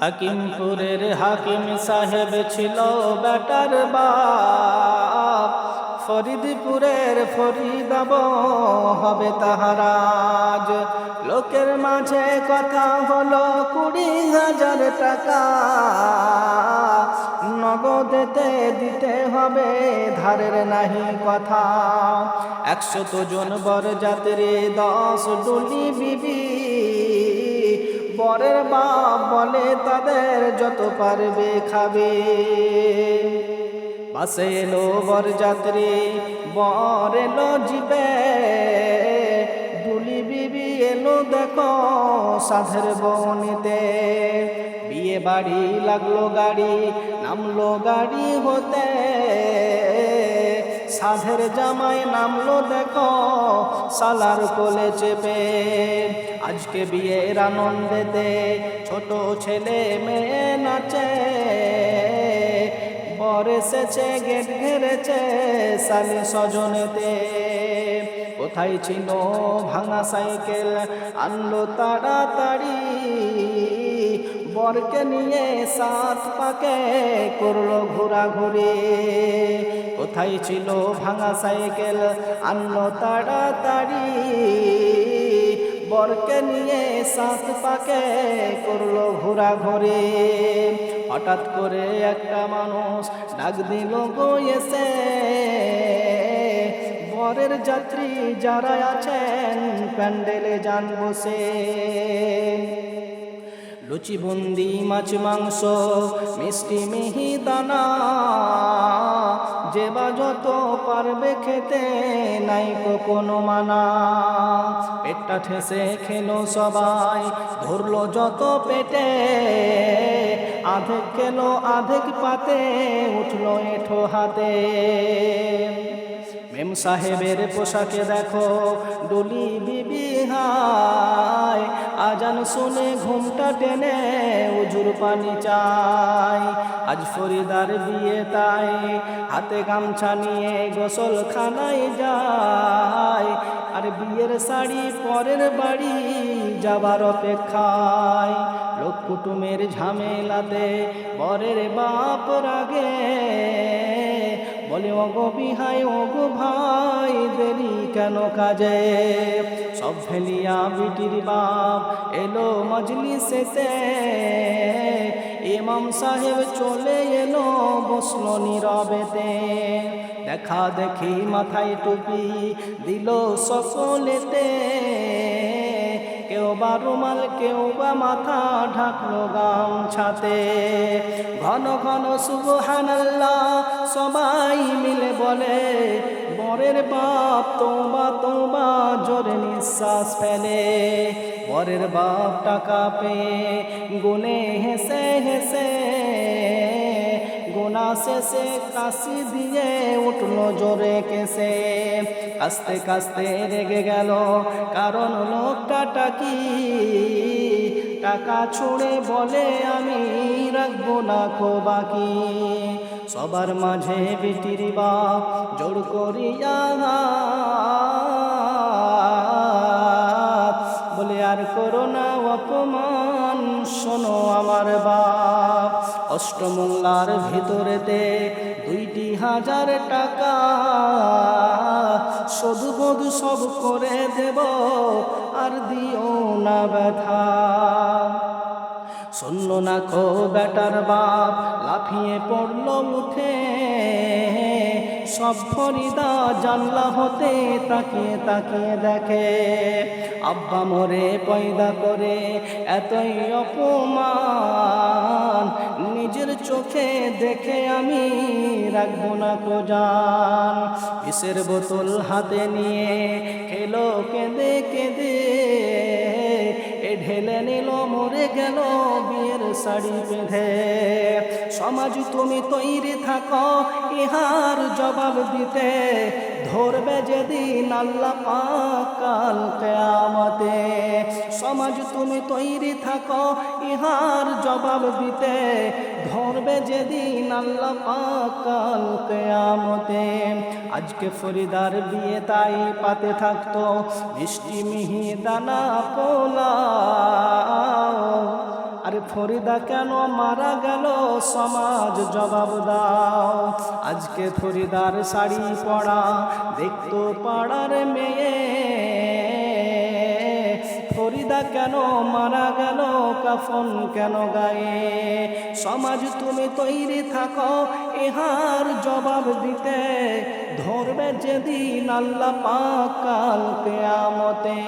হাকিমপুরের হাকিম সাহেব ছিল বেটার বাপ। ফরিদপুরের ফরিদাব হবে তাহারাজ লোকের মাঝে কথা হলো কুড়ি হাজার টাকা। নগদেতে দিতে হবে ধারের নাহি কথা। একশত জন বর যাত্রী দশ ডুলি বিবি বরের বাপ বলে তাদের যত পারবে খাবে। বাসে এলো বর যাত্রী বর এলো জিবে দুলি বিবি এলো দেখো সাধের বনিতে। বিয়ে বাড়ি লাগল গাড়ি, নামলো গাড়ি হতে। সাধের জামাই নামলো দেখো, সালার কোলে চেপে। আজকে বিয়ের আনন্দেতে ছোট ছেলে মেয়ে নাচে। বর এসেছে, গেট ঘেরেছে সালে সজনেতে। কোথায় ছিল ভাঙা সাইকেল, আনলো তাড়াতাড়ি। বরকে নিয়ে সাত পাকে করল ঘোরাঘুরি। কোথায় ছিল ভাঙা সাইকেল? আনলো তাড়াতাড়ি। বরকে নিয়ে সাত পাকে করল ঘোরাঘুরি। হঠাৎ করে একটা মানুষ ডাক দিল, গো, এসে। বরের যাত্রী যারা আছেন, প্যান্ডেলে যান বসে। লুচি বুন্দি মাছ, মাংস, মিষ্টি, মিহি, দানা, যে বা যত পারবে খেতে, নাই কোনো মানা। পেটটা ঠেসে খেলো সবাই, ধরলো যত পেটে, আধেক খেলো, আধেক পাতে, উঠল এঠো হাতে। মেম সাহেবের পোশাকে দেখো ডুলি বিবি হায়। আজান শুনে ঘুমটা টেনে উজুর পানি চাই আজ ফরিদার বিয়ে তাই, হাতে গামছা নিয়ে গোসল খানায় যায়। আর বিয়ের শাড়ি পরের বাড়ি যাবার অপেক্ষায়। লোক কুটুমের ঝামেলাতে বরের বাপ রাগে। বলে, ওগো বিহাই, ওগো ভাই, দেরি কেন কাজে? সব ফেলিয়া বিটির বাপ এলো মজলিসেতে। ইমাম সাহেব চলে এলো, বসল নীরবেতে। দেখা দেখি মাথায় টুপি দিল সকলেতে। কেউ বা রুমাল, কেউ বা মাথা ঢাকলো গামছাতে। ঘন ঘন সুবহানাল্লাহ সবাই মিলে বলে, বরের বাপ তোমা তোমা জোরে নিঃশ্বাস ফেলে। বরের বাপ টাকা পেয়ে গুনে হেসে হেসে, গোনা শেষে কাশি দিয়ে উঠল জোরে কেসে। কাস্তে কাস্তে রেগে গেল, কারণ লোকটা টাকি। টাকা ছুঁড়ে বলে, আমি রাখব না খো বাকি সবার মাঝে বিটির বাপ জোর করিয়া বলে আর করোনা অপমান, শোনো আমার বাপ। অষ্টমঙ্গলার ভিতরেতে দুইটি হাজার টাকা। সদু বধু সব করে দেব, আর দিও না ব্যথা। শুনল না খো বেটার বাপ, লাফিয়ে পড়ল উঠে সব ফরিদা জানলা হতে তাকিয়ে তাকিয়ে দেখে। আব্বা মরে পয়দা করে, এতই অপমান। নিজের চোখে দেখে আমি রাখব না কোজান বিষের বোতল হাতে নিয়ে খেলো কেঁদে কেঁদে। ঢেলে নিল, মরে গেল বিয়ের শাড়ি বেঁধে। সমাজ তুমি তৈরি থাকো, ইহার জবাব দিতে। ধরবে যেদিন আল্লাহ পাকাল কেয়ামতে। সমাজ তুমি তৈরি থাকো, ইহার জবাব দিতে। ধরবে যেদিন আল্লাহ পাক কাল কেয়ামতে। আজকে ফরিদার বিয়ে তাই পাতে থাকতো, মিষ্টি মিহি দানা পোলাও। আরে ফরিদা কেন মারা গেল? সমাজ জবাব দাও। আজকে ফরিদার শাড়ি পরা দেখতো পাড়ার মেয়ে। ফরিদা কেন মারা গেল? কাফন কেন গায়ে? সমাজ তুমি তৈরি থাকো, ইহার জবাব দিতে। ধরবে যেদিন আল্লাহ পাক কাল কেয়ামতে।